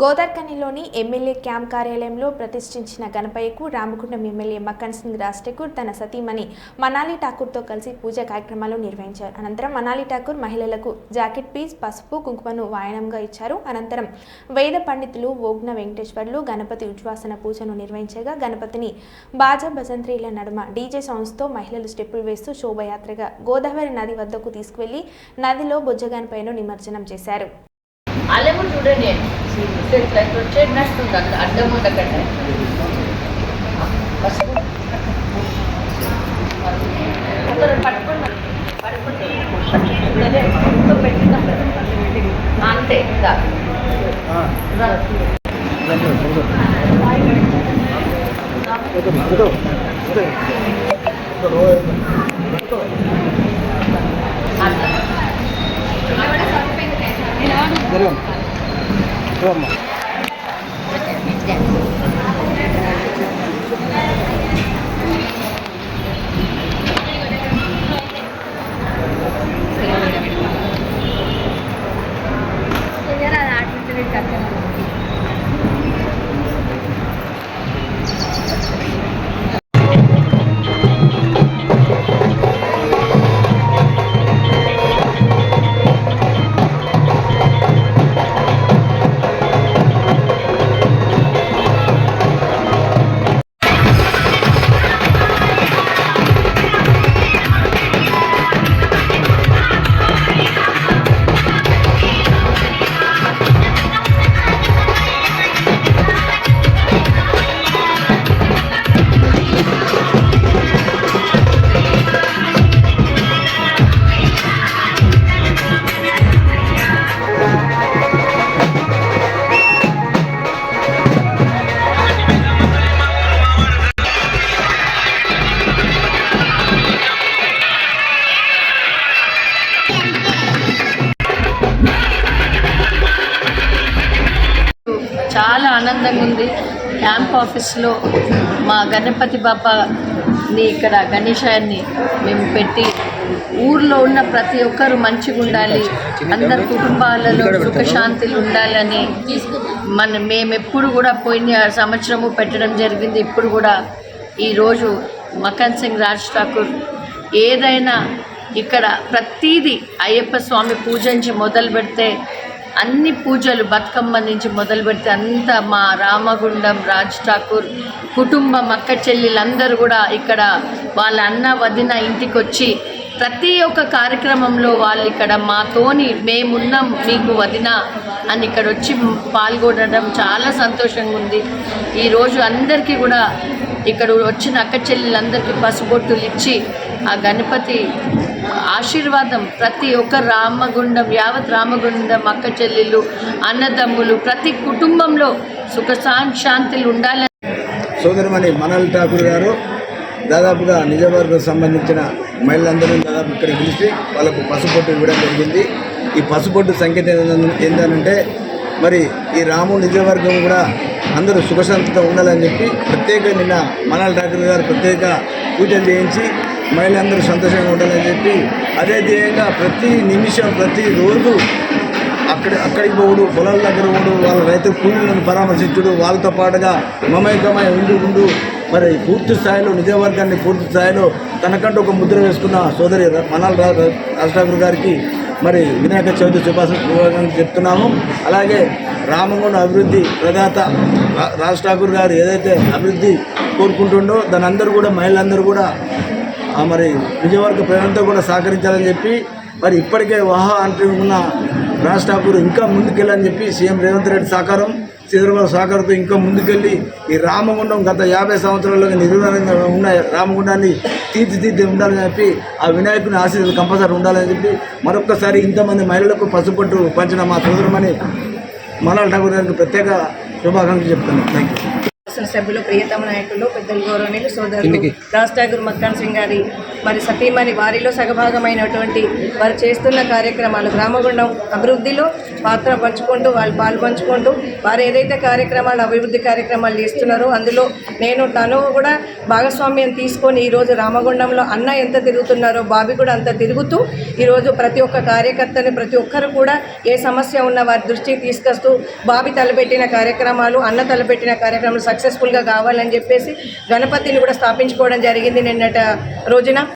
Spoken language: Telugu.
గోదార్కనిలోని ఎమ్మెల్యే క్యాంప్ కార్యాలయంలో ప్రతిష్ఠించిన గణపయ్యకు రామగుండం ఎమ్మెల్యే మక్కన్ సింగ్ రాజ్ తన సతీమణి మనాలి ఠాకూర్తో కలిసి పూజా కార్యక్రమాలు నిర్వహించారు. అనంతరం మనాలి ఠాకూర్ మహిళలకు జాకెట్ పీస్ పసుపు కుంకుమను వాయనంగా ఇచ్చారు. అనంతరం వేద పండితులు ఓగ్న వెంకటేశ్వర్లు గణపతి ఉజ్వాసన పూజను నిర్వహించగా గణపతిని బాజా భజంత్రీల నడుమ డీజే సాంగ్స్తో మహిళలు స్టెప్పులు వేస్తూ శోభయాత్రగా గోదావరి నది వద్దకు తీసుకువెళ్ళి నదిలో బొజ్జగానిపైన నిమజ్జనం చేశారు. అల్లెము చూడండి. ఇట్లా వచ్చేటట్టుంది అక్కడ. అడ్డం ఉండకండి పసుపు పట్టుకుంటే అంతే берем. Дома. Вот это. చాలా ఆనందంగా ఉంది. క్యాంప్ ఆఫీస్లో మా గణపతి బాబాని ఇక్కడ గణేశాన్ని మేము పెట్టి ఊర్లో ఉన్న ప్రతి ఒక్కరు మంచిగా ఉండాలి. అందరి కుటుంబాలలో సుఖశాంతులు ఉండాలని మన మేము ఎప్పుడు కూడా పోయిన సంవత్సరము పెట్టడం జరిగింది. ఇప్పుడు కూడా ఈరోజు మకన్ సింగ్ రాజ్ ఠాకూర్ ఏదైనా ఇక్కడ ప్రతీది అయ్యప్ప స్వామి పూజ నుంచి మొదలు పెడితే అన్ని పూజలు బతుకమ్మ నుంచి మొదలు పెడితే అంతా మా రామగుండం రాజ్ ఠాకూర్ కుటుంబం అక్క చెల్లెలందరూ కూడా ఇక్కడ వాళ్ళ అన్న వదిన ఇంటికి వచ్చి ప్రతి ఒక్క కార్యక్రమంలో వాళ్ళు ఇక్కడ మాతోని మేమున్నాం మీకు వదిన అని ఇక్కడ వచ్చి పాల్గొనడం చాలా సంతోషంగా ఉంది. ఈరోజు అందరికీ కూడా ఇక్కడ వచ్చిన అక్క చెల్లెలందరికీ పసుబొట్టులు ఇచ్చి ఆ గణపతి ఆశీర్వాదం. ప్రతి ఒక్క రామగుండం యావత్ రామగుండం అక్క చెల్లెళ్ళు అన్నదమ్ములు ప్రతి కుటుంబంలో సుఖ శాంతిలు ఉండాలని సోదరిమణి మనల్ ఠాకూర్ గారు దాదాపుగా నిజవర్గం సంబంధించిన మహిళలందరూ దాదాపు ఇక్కడ పిలిచి వాళ్ళకు పసుపొట్టు ఇవ్వడం జరిగింది. ఈ పసుపొట్టు సంకేతం ఏంటంటే మరి ఈ రాము నిజవర్గం కూడా అందరూ సుఖశాంతితో ఉండాలని చెప్పి ప్రత్యేక నిన్న మనాల్ ఠాకూర్ గారు ప్రత్యేక పూజలు చేయించి మహిళలందరూ సంతోషంగా ఉండాలని చెప్పి అదే ధ్యేయంగా ప్రతి నిమిషం ప్రతి రోజు అక్కడ అక్కడికి పోవుడు పొలాల దగ్గర ఉండు వాళ్ళ రైతు కూలీలను పరామర్శించుడు వాళ్ళతో పాటుగా మమైకమై ఉండు ఉండు. మరి పూర్తి స్థాయిలో నిజవర్గాన్ని పూర్తి స్థాయిలో తనకంటూ ఒక ముద్ర వేసుకున్న సోదరి ర- మనాల్ రా- గారికి మరి వినాయక చవితి శుభాశం చెప్తున్నాము. అలాగే రామగుండ అభివృద్ధి ప్రదాత రా- రాజ్ ఠాకూర్ గారు ఏదైతే అభివృద్ధి కోరుకుంటుండో దాని అందరూ కూడా మహిళలందరూ కూడా మరి విజయవర్గ ప్రజలంతా కూడా సహకరించాలని చెప్పి మరి ఇప్పటికే వాహా అంటున్న రాజ్ ఠాకూర్ ఇంకా ముందుకెళ్ళని చెప్పి సీఎం రేవంత్ రెడ్డి సహకారం సిద్ధరామయ్య సహకారంతో ఇంకా ముందుకెళ్ళి ఈ రామగుండం గత యాభై సంవత్సరాలుగా నిర్వహణంగా ఉన్న రామగుండాన్ని తీర్చిదిద్ది ఉండాలని చెప్పి ఆ వినాయకుని ఆశీర్వాదం కంపల్సరీ ఉండాలని చెప్పి మరొక్కసారి ఇంతమంది మహిళలకు పసుపట్టు పంచిన మా సోదరమని మనాల్ ఠాకూర్ గారికి ప్రత్యేక శుభాకాంక్షలు చెప్తున్నాను. థ్యాంక్ యూ శాసనసభ్యులు ప్రియతమ నాయకులు పెద్దలు గౌరవనీయులు సోదరులు రాజ్ ఠాకూర్ మక్కాన్ సింగ్ గారి మరి సతీమణి వారిలో సగభాగమైనటువంటి వారు చేస్తున్న కార్యక్రమాలు గ్రామగుండం అభివృద్ధిలో పాత్ర పంచుకుంటూ వాళ్ళు పాలు పంచుకుంటూ వారు ఏదైతే కార్యక్రమాలు అభివృద్ధి కార్యక్రమాలు చేస్తున్నారో అందులో నేను తను కూడా భాగస్వామ్యం తీసుకొని ఈరోజు రామగుండంలో అన్న ఎంత తిరుగుతున్నారో బాబి కూడా అంత తిరుగుతూ ఈరోజు ప్రతి ఒక్క కార్యకర్తని ప్రతి ఒక్కరు కూడా ఏ సమస్య ఉన్న వారి దృష్టికి తీసుకొస్తూ బాబి తలపెట్టిన కార్యక్రమాలు అన్న తలపెట్టిన కార్యక్రమాలు సక్సెస్ఫుల్గా కావాలని చెప్పేసి గణపతిని కూడా స్థాపించుకోవడం జరిగింది నిన్నట రోజున.